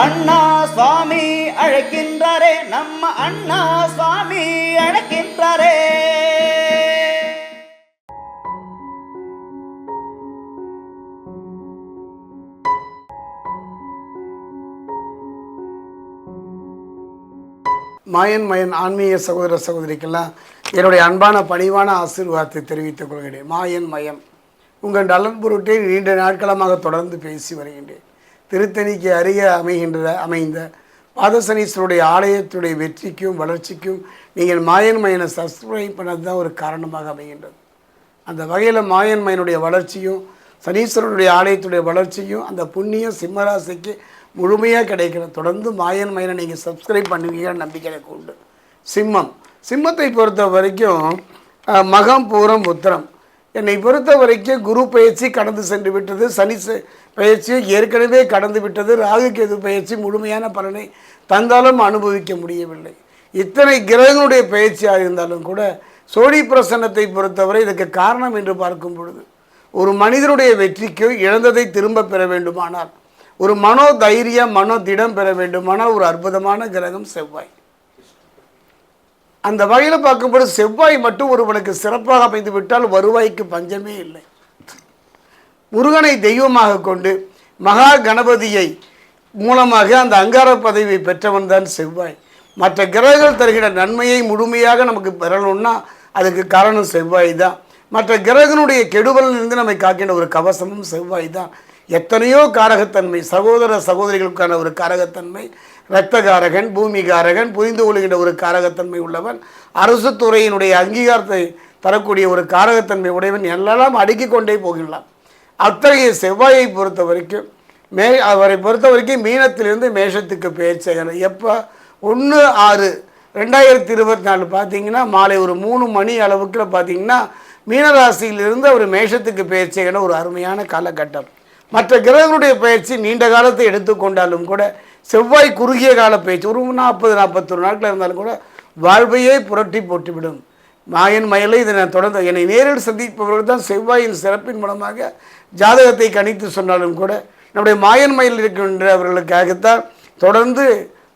அண்ணா சுவாமி அழைக்கின்றாரே நம்ம அண்ணா சுவாமி அழைக்கின்றாரே. மாயன் மயன் ஆன்மீக சகோதர சகோதரிக்கெல்லாம் என்னுடைய அன்பான பணிவான ஆசீர்வாதத்தை தெரிவித்துக் கொள்கிறேன். மாயன் மயம் உங்கள் நலன் பொருட்டை நீண்ட நாட்களமாக தொடர்ந்து பேசி வருகின்றேன். திருத்தணிக்கு அருகே அமைகின்ற அமைந்த பாதசனீஸ்வருடைய ஆலயத்துடைய வெற்றிக்கும் வளர்ச்சிக்கும் நீங்கள் மாயன் மயனை சப்ஸ்கிரைப் பண்ணது தான் ஒரு காரணமாக அமைகின்றது. அந்த வகையில் மாயன் மயனுடைய வளர்ச்சியும் சனீஸ்வரனுடைய ஆலயத்துடைய வளர்ச்சியும் அந்த புண்ணியம் சிம்மராசிக்கு முழுமையாக கிடைக்கணும் தொடர்ந்து மாயன் மயனை நீங்கள் சப்ஸ்கிரைப் பண்ணுவீங்கன்னு நம்பிக்கை எனக்கு உண்டு சிம்மம். சிம்மத்தை பொறுத்த வரைக்கும் மகம் பூரம் உத்திரம் என்னை பொறுத்த வரைக்கும் குரு பயிற்சி கடந்து சென்று விட்டது சனி பயிற்சி ஏற்கனவே கடந்து விட்டது ராகு கேது பயிற்சி முழுமையான பலனை தந்தாலும் அனுபவிக்க முடியவில்லை. இத்தனை கிரகங்களுடைய பயிற்சியாக இருந்தாலும் கூட சோழி பிரசன்னத்தை பொறுத்தவரை இதுக்கு காரணம் என்று பார்க்கும் பொழுது ஒரு மனிதனுடைய வெற்றிக்கு இழந்ததை திரும்ப பெற வேண்டுமானால் ஒரு மனோ தைரியம் மனோ திடம் பெற வேண்டுமானால் ஒரு அற்புதமான கிரகம் செவ்வாய். அந்த வகையில் பார்க்கும்போது செவ்வாய் மட்டும் ஒருவனுக்கு சிறப்பாக அமைந்து விட்டால் வருவாய்க்கு பஞ்சமே இல்லை. முருகனை தெய்வமாக கொண்டு மகா கணபதியை மூலமாக அந்த அங்கார பதவியை பெற்றவன் தான் செவ்வாய். மற்ற கிரகங்கள் தருகிற நன்மையை முழுமையாக நமக்கு பெறணும்னா அதுக்கு காரணம் செவ்வாய் தான். மற்ற கிரகனுடைய கெடுவலிலிருந்து நம்மை காக்கின்ற ஒரு கவசமும் செவ்வாய் தான். எத்தனையோ காரகத்தன்மை சகோதர சகோதரிகளுக்கான ஒரு காரகத்தன்மை இரத்தகாரகன் பூமிகாரகன் புரிந்து கொள்கின்ற ஒரு காரகத்தன்மை உள்ளவன் அரசு துறையினுடைய அங்கீகாரத்தை தரக்கூடிய ஒரு காரகத்தன்மை உடையவன் எல்லாம் அடுக்கிக் கொண்டே போகின்றான். அத்தகைய செவ்வாயை பொறுத்த வரைக்கும் மே அவரை பொறுத்த வரைக்கும் மீனத்திலிருந்து மேஷத்துக்கு பெயர் செய்கிறார் எப்போ? ஒன்று ஆறு ரெண்டாயிரத்தி இருபத்தி நாலு பார்த்தீங்கன்னா மாலை ஒரு மூணு மணி அளவுக்குல பார்த்தீங்கன்னா மீனராசியிலிருந்து அவர் மேஷத்துக்கு பெயர் செய்கிற ஒரு அருமையான காலகட்டம். மற்ற கிரகங்களுடைய பயிற்சி நீண்ட காலத்தை எடுத்துக்கொண்டாலும் கூட செவ்வாய் குறுகிய கால பயிற்சி ஒரு நாற்பது நாற்பத்தொரு நாட்கள் இருந்தாலும் கூட வாழ்வையே புரட்டி போட்டுவிடும். மாயன் மயிலை இதை நான் தொடர்ந்து என்னை நேரில் சந்திப்பவர்கள் தான் செவ்வாயின் சிறப்பின் மூலமாக ஜாதகத்தை கணித்து சொன்னாலும் கூட நம்முடைய மாயன் மயில் இருக்கின்றவர்களுக்காகத்தான் தொடர்ந்து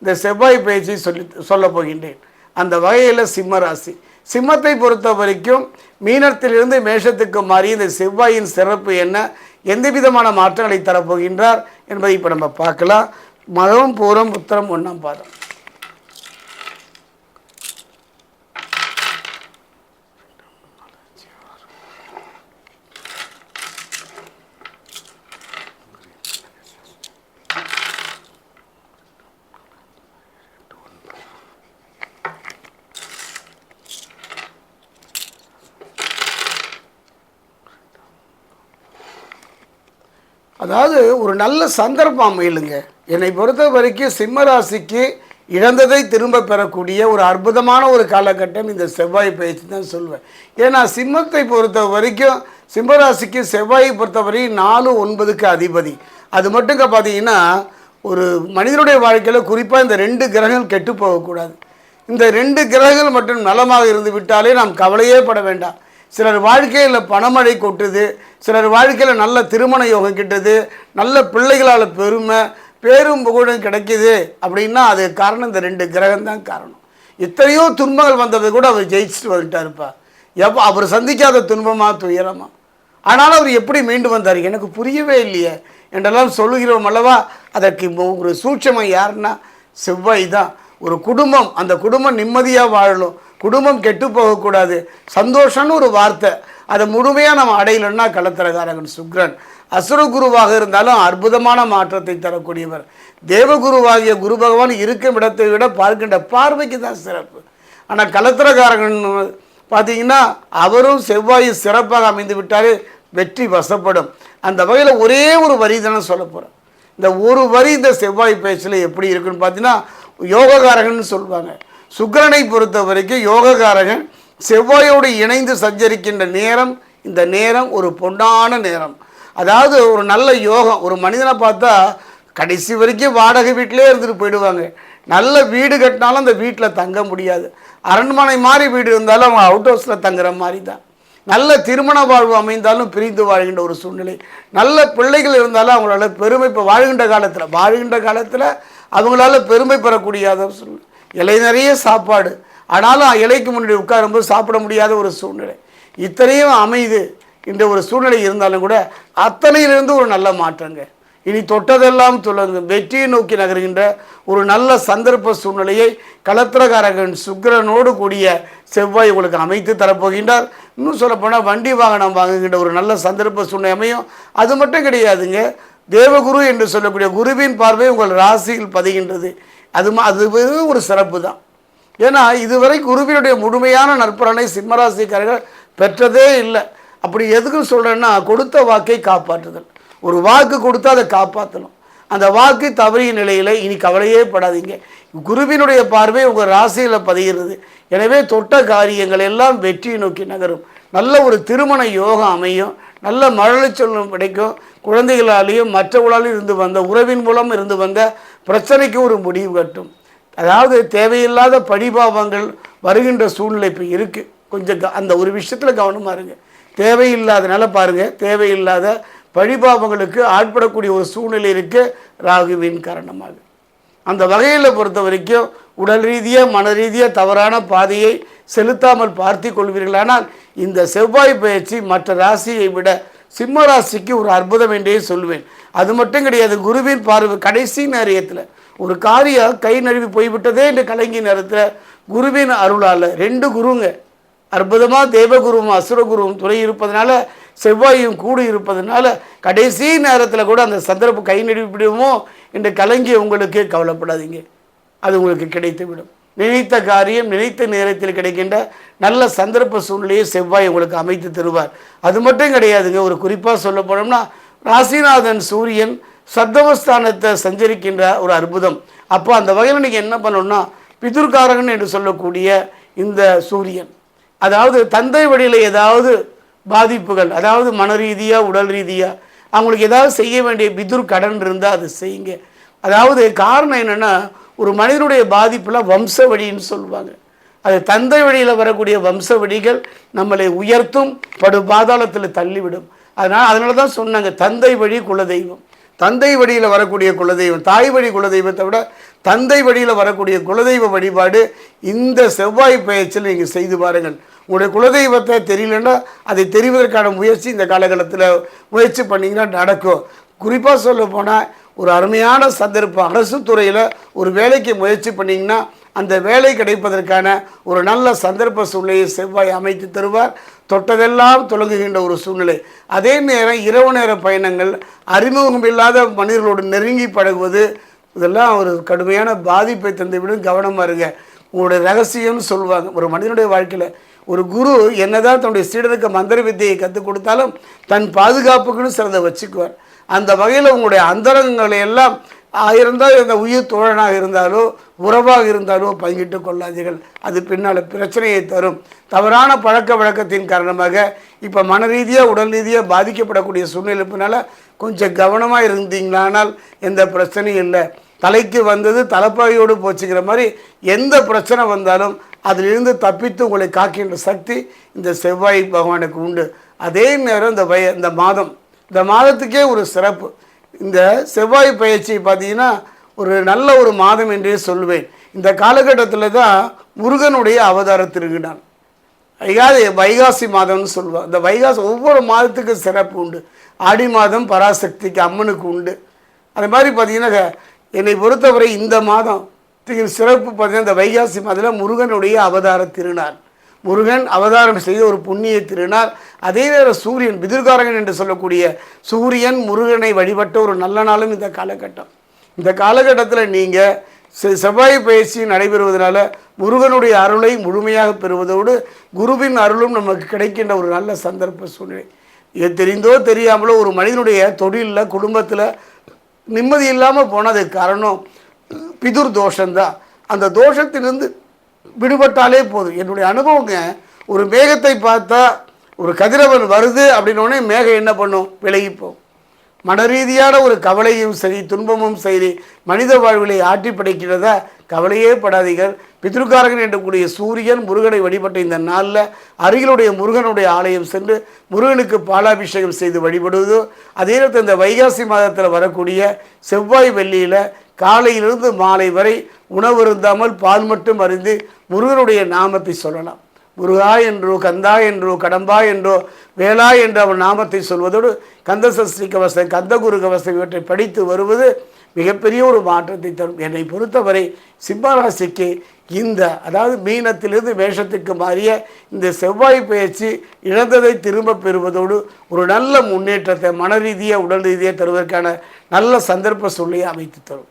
இந்த செவ்வாய் பயிற்சியை சொல்லி சொல்லப் போகின்றேன். அந்த வகையில் சிம்ம ராசி. சிம்மத்தை பொறுத்த வரைக்கும் மீனத்திலிருந்து மேஷத்துக்கு மாறி இந்த செவ்வாயின் சிறப்பு என்ன எந்த விதமான மாற்றங்களை தரப்போகின்றார் என்பதை இப்போ நம்ம பார்க்கலாம். மதம் பூரம் புத்திரம் ஒன்றாம் பாதம். அதாவது ஒரு நல்ல சந்தர்ப்பம் அமையலுங்க. என்னை பொறுத்த வரைக்கும் சிம்மராசிக்கு இழந்ததை திரும்ப பெறக்கூடிய ஒரு அற்புதமான ஒரு காலகட்டம் இந்த செவ்வாய் பயிற்சி தான் சொல்வேன். ஏன்னா சிம்மத்தை பொறுத்த வரைக்கும் சிம்மராசிக்கு செவ்வாயை பொறுத்தவரை நாலு ஒன்பதுக்கு அதிபதி. அது மட்டும் பார்த்தீங்கன்னா ஒரு மனிதனுடைய வாழ்க்கையில் குறிப்பாக இந்த ரெண்டு கிரகங்கள் கெட்டு போகக்கூடாது. இந்த ரெண்டு கிரகங்கள் மட்டும் நலமாக இருந்து விட்டாலே நாம் கவலையே பட வேண்டாம். சிலர் வாழ்க்கையில் பணமழை கொட்டுது சிலர் வாழ்க்கையில் நல்ல திருமண யோகம் கிட்டது நல்ல பிள்ளைகளால் பெருமை பேரும் புகழும் கிடைக்கிது அப்படின்னா அது காரணம். இந்த ரெண்டு கிரகம் தான் காரணம். எத்தனையோ துன்பங்கள் வந்ததை கூட அவர் ஜெயிச்சுட்டு வந்துட்டாருப்பா. எப்போ அவர் சந்திக்காத துன்பமாக துயரமா? ஆனாலும் அவர் எப்படி மீண்டு வந்தார்? எனக்கு புரியவே இல்லையே. என்றெல்லாம் சொல்லுகிறோம் அல்லவா? அதற்கு ஒரு சூட்சமம் யாருன்னா செவ்வாய் தான். ஒரு குடும்பம் அந்த குடும்பம் நிம்மதியாக வாழணும். குடும்பம் கெட்டு போகக்கூடாது. சந்தோஷம்னு ஒரு வார்த்தை. அதை முழுமையாக நம்ம அடையலன்னா களத்திரகாரகன் சுக்ரன். அசுரகுருவாக இருந்தாலும் அற்புதமான மாற்றத்தை தரக்கூடியவர். தேவகுருவாகிய குரு பகவான் இருக்கும் இடத்தை விட பார்க்கின்ற பார்வைக்கு தான் சிறப்பு. ஆனால் களத்திரகாரகன் பார்த்தீங்கன்னா அவரும் செவ்வாய் சிறப்பாக அமைந்து விட்டாலே வெற்றி வசப்படும். அந்த வகையில் ஒரே ஒரு வரி தானே சொல்ல போகிறேன் இந்த ஒரு வரி இந்த செவ்வாய் பேச்சில் எப்படி இருக்குன்னு பார்த்தீங்கன்னா யோககாரகன் சொல்லுவாங்க சுக்கரனை பொறுத்த வரைக்கும் யோககாரகன் செவ்வாயோடு இணைந்து சஞ்சரிக்கின்ற நேரம் இந்த நேரம் ஒரு பொன்னான நேரம். அதாவது ஒரு நல்ல யோகம். ஒரு மனிதனை பார்த்தா கடைசி வரைக்கும் வாடகை வீட்டிலே இருந்துட்டு போயிடுவாங்க. நல்ல வீடு கட்டினாலும் அந்த வீட்டில் தங்க முடியாது. அரண்மனை மாதிரி வீடு இருந்தாலும் அவங்க அவுட் ஹவுஸில் தங்குற மாதிரி தான் நல்ல திருமண வாழ்வு அமைந்தாலும் பிரிந்து வாழ்கின்ற ஒரு சூழ்நிலை. நல்ல பிள்ளைகள் இருந்தாலும் அவங்களால பெருமை இப்போ வாழ்கின்ற காலத்தில் வாழ்கின்ற காலத்தில் அவங்களால பெருமை பெறக்கூடியாத சூழ்நிலை. இலை நிறைய சாப்பாடு. ஆனாலும் இலைக்கு முன்னாடி உட்காரும்போது சாப்பிட முடியாத ஒரு சூழ்நிலை. இத்தனையும் அமைது. இந்த ஒரு சூழ்நிலை இருந்தாலும் கூட அத்தனையிலிருந்து ஒரு நல்ல மாற்றங்க. இனி தொட்டதெல்லாம் துலங்கு வெற்றியை நோக்கி நகர்கின்ற ஒரு நல்ல சந்தர்ப்ப சூழ்நிலையை களத்திரகாரகன் சுக்கிரனோடு கூடிய செவ்வாய் உங்களுக்கு அமைத்து தரப்போகின்றார். இன்னும் சொல்லப்போனால் வண்டி வாகனம் வாங்குகின்ற ஒரு நல்ல சந்தர்ப்ப சூழ்நிலை அமையும். அது மட்டும் கிடையாதுங்க. தேவகுரு என்று சொல்லக்கூடிய குருவின் பார்வை உங்கள் ராசியில் பதிகின்றது. அது அது ஒரு சிறப்பு தான் ஏன்னா இதுவரை குருவினுடைய முழுமையான நற்பலனை சிம்மராசிக்காரர்கள் பெற்றதே இல்லை. அப்படி எதுக்கு சொல்கிறேன்னா கொடுத்த வாக்கை காப்பாற்றுதல். ஒரு வாக்கு கொடுத்தா அதை காப்பாற்றணும். அந்த வாக்கு தவறிய நிலையில் இனி கவலையே படாதீங்க. குருவினுடைய பார்வை உங்கள் ராசியில் பதிகிறது. எனவே தொட்ட காரியங்கள் எல்லாம் வெற்றியை நோக்கி நகரும். நல்ல ஒரு திருமண யோகம் அமையும். நல்ல மழலை சொல்லும் கிடைக்கும். குழந்தைகளாலேயும் மற்றவர்களாலும் இருந்து வந்த உறவின் மூலம் இருந்து வந்த பிரச்சனைக்கு ஒரு முடிவு கட்டும். அதாவது தேவையில்லாத படிபாவங்கள் வருகின்ற சூழ்நிலை இப்போ இருக்குது கொஞ்சம் க- அந்த ஒரு விஷயத்தில் கவனமாக இருங்க. தேவையில்லாதனால பாருங்கள் தேவையில்லாத பழிபாவங்களுக்கு ஆட்படக்கூடிய ஒரு சூழ்நிலை இருக்குது ராகுவின் காரணமாக. அந்த வகையில் பொறுத்த வரைக்கும் உடல் ரீதியாக மன ரீதியாக தவறான பாதையை செலுத்தாமல் பார்த்து கொள்வீர்களானால் இந்த செவ்வாய் பயிற்சி மற்ற ராசியை விட சிம்ம ராசிக்கு ஒரு அற்புதம் என்றே சொல்வேன். அது மட்டும் கிடையாது குருவின் பார்வை கடைசி நேரியத்தில் ஒரு காரியம் கை நழுவி போய்விட்டதே என்று கலங்கி நேரத்தில் குருவின் அருளால் ரெண்டு குருங்க. அற்புதமாக தேவகுருவும் அசுரகுருவும் துணை இருப்பதனால செவ்வாயும் கூடு இருப்பதனால கடைசி நேரத்தில் கூட அந்த சந்தர்ப்பம் கை நழுவிவிடுமோ என்று கலங்கி உங்களுக்கு கவலைப்படாதீங்க. அது உங்களுக்கு கிடைத்துவிடும். நினைத்த காரியம் நினைத்த நேரத்தில் கிடைக்கின்ற நல்ல சந்தர்ப்ப சூழ்நிலையை செவ்வாய் உங்களுக்கு அமைத்து தருவார். அது மட்டும் கிடையாதுங்க. ஒரு குறிப்பாக சொல்ல போனோம்னா ராசிநாதன் சூரியன் சத்தமஸ்தானத்தை சஞ்சரிக்கின்ற ஒரு அற்புதம். அப்போ அந்த வகையில் நீங்கள் என்ன பண்ணணும்னா பிதுர்காரகன் என்று சொல்லக்கூடிய இந்த சூரியன். அதாவது தந்தை வழியில் ஏதாவது பாதிப்புகள் அதாவது மன ரீதியாக உடல் ரீதியாக அவங்களுக்கு ஏதாவது செய்ய வேண்டிய பிதுர் கடன் இருந்தால் அது செய்யுங்க. அதாவது காரணம் என்னென்னா ஒரு மனிதனுடைய பாதிப்புலாம் வம்ச வழின்னு சொல்லுவாங்க. அது தந்தை வழியில் வரக்கூடிய வம்ச வழிகள் நம்மளை உயர்த்தும் படு பாதாளத்தில் தள்ளிவிடும். அதனால் அதனால தான் சொன்னாங்க தந்தை வழி குலதெய்வம். தந்தை வழியில் வரக்கூடிய குலதெய்வம் தாய் வழி குலதெய்வத்தை விட தந்தை வழியில் வரக்கூடிய குலதெய்வ வழிபாடு இந்த செவ்வாய் பயிற்சியில் நீங்கள் செய்து பாருங்கள். உங்களுடைய குலதெய்வத்தை தெரியலன்னா அதை தெரிவதற்கான முயற்சி இந்த காலகட்டத்தில் முயற்சி பண்ணிங்கன்னா நடக்கும். குறிப்பாக சொல்ல போனால் ஒரு அருமையான சந்தர்ப்பம் அரசு துறையில் ஒரு வேலைக்கு முயற்சி பண்ணிங்கன்னா அந்த வேலை கிடைப்பதற்கான ஒரு நல்ல சந்தர்ப்ப சூழ்நிலையை செவ்வாய் அமைத்து தருவார். தொட்டதெல்லாம் தொடங்குகின்ற ஒரு சூழ்நிலை. அதே நேரம் இரவு நேர பயணங்கள் அறிமுகம் இல்லாத மனிதர்களோடு நெருங்கி பழகுவது இதெல்லாம் ஒரு கடுமையான பாதிப்பை தந்துவிடும். கவனமாக இருங்க. உங்களுடைய ரகசியம்னு சொல்லுவாங்க. ஒரு மனிதனுடைய வாழ்க்கையில் ஒரு குரு என்னதான் தன்னுடைய சீடனுக்கு மந்திர வித்தியை கற்றுக் கொடுத்தாலும் தன் பாதுகாப்புக்குன்னு சிறந்த வச்சுக்குவார். அந்த வகையில் உங்களுடைய அந்தரங்களை எல்லாம் இருந்தால் இந்த உயிர் தோழனாக இருந்தாலோ உறவாக இருந்தாலோ பங்கிட்டு கொள்ளாதீர்கள். அது பின்னால் பிரச்சனையை தரும். தவறான பழக்க வழக்கத்தின் காரணமாக இப்போ மன ரீதியாக உடல் ரீதியாக பாதிக்கப்படக்கூடிய சூழ்நிலைப்பினால் கொஞ்சம் கவனமாக இருந்தீங்களானால் எந்த பிரச்சனையும் இல்லை. தலைக்கு வந்தது தலைப்பாகையோடு போச்சுங்கிற மாதிரி எந்த பிரச்சனை வந்தாலும் அதிலிருந்து தப்பித்து உங்களை காக்கின்ற சக்தி இந்த செவ்வாய் பகவானுக்கு உண்டு. அதே நேரம் இந்த வய இந்த மாதம். இந்த மாதத்துக்கே ஒரு சிறப்பு. இந்த செவ்வாய் பயிற்சி பார்த்தீங்கன்னா ஒரு நல்ல ஒரு மாதம் என்றே சொல்லுவேன் இந்த காலகட்டத்தில் தான் முருகனுடைய அவதார திருவிழான் வைகாசி வைகாசி மாதம்னு சொல்லுவாள் இந்த வைகாசி ஒவ்வொரு மாதத்துக்கும் சிறப்பு உண்டு. ஆடி மாதம் பராசக்திக்கு அம்மனுக்கு உண்டு. அது மாதிரி பார்த்தீங்கன்னா என்னை பொறுத்தவரை இந்த மாதம் சிறப்பு பார்த்தீங்கன்னா இந்த வைகாசி மாதத்தில் முருகனுடைய அவதார திருநாள் முருகன் அவதாரம் செய்த ஒரு புண்ணிய திருநாள். அதே நேரம் சூரியன் பிதிர்காரகன் என்று சொல்லக்கூடிய சூரியன் முருகனை வழிபட்ட ஒரு நல்ல நாளும் இந்த காலகட்டம். இந்த காலகட்டத்தில் நீங்கள் செ- செவ்வாய் பயிற்சி நடைபெறுவதனால முருகனுடைய அருளை முழுமையாக பெறுவதோடு குருவின் அருளும் நமக்கு கிடைக்கின்ற ஒரு நல்ல சந்தர்ப்ப சூழ்நிலை. இது தெரிந்தோ தெரியாமலோ ஒரு மனிதனுடைய தொழிலில் குடும்பத்தில் நிம்மதி இல்லாமல் போனதுக்கு காரணம் பிதுர் தோஷம்தான். அந்த தோஷத்திலிருந்து விடுபட்டாலே போதும். என்னுடைய அனுபவங்க ஒரு மேகத்தை பார்த்தா ஒரு கதிரவன் வருது அப்படின்னோடனே மேகம் என்ன பண்ணும்? விலகிப்போம் மன ரீதியான ஒரு கவலையும் சரி துன்பமும் சரி மனித வாழ்விலை ஆட்டி படைக்கிறதா கவலையே படாதீர்கள். பித்ருக்காரகன் என்றக்கூடிய சூரியன் முருகனை வழிபட்ட இந்த நாளில் அருகிலுடைய முருகனுடைய ஆலயம் சென்று முருகனுக்கு பாலாபிஷேகம் செய்து வழிபடுவதோ. அதே நேரத்தில் இந்த வைகாசி மாதத்தில் வரக்கூடிய செவ்வாய் வெள்ளியில் காலையிலிருந்து மாலை வரை உணவு இருந்தாமல் பால் மட்டும் அறிந்து முருகனுடைய நாமத்தை சொல்லலாம். முருகா என்றோ கந்தா என்றோ கடம்பா என்றோ வேளா என்ற அவன் நாமத்தை சொல்வதோடு கந்த சஷ்டி கவசம் கந்தகுரு கவசம் இவற்றை படித்து வருவது மிகப்பெரிய ஒரு மாற்றத்தை தரும். என்னை பொறுத்தவரை சிம்மராசிக்கு இந்த அதாவது மீனத்திலிருந்து மேஷத்துக்கு மாறிய இந்த செவ்வாய் பயிற்சி இழந்ததை திரும்ப பெறுவதோடு ஒரு நல்ல முன்னேற்றத்தை மன ரீதியாக உடல் ரீதியாக தருவதற்கான நல்ல சந்தர்ப்ப சூழ்நிலையை அமைத்து தரும்.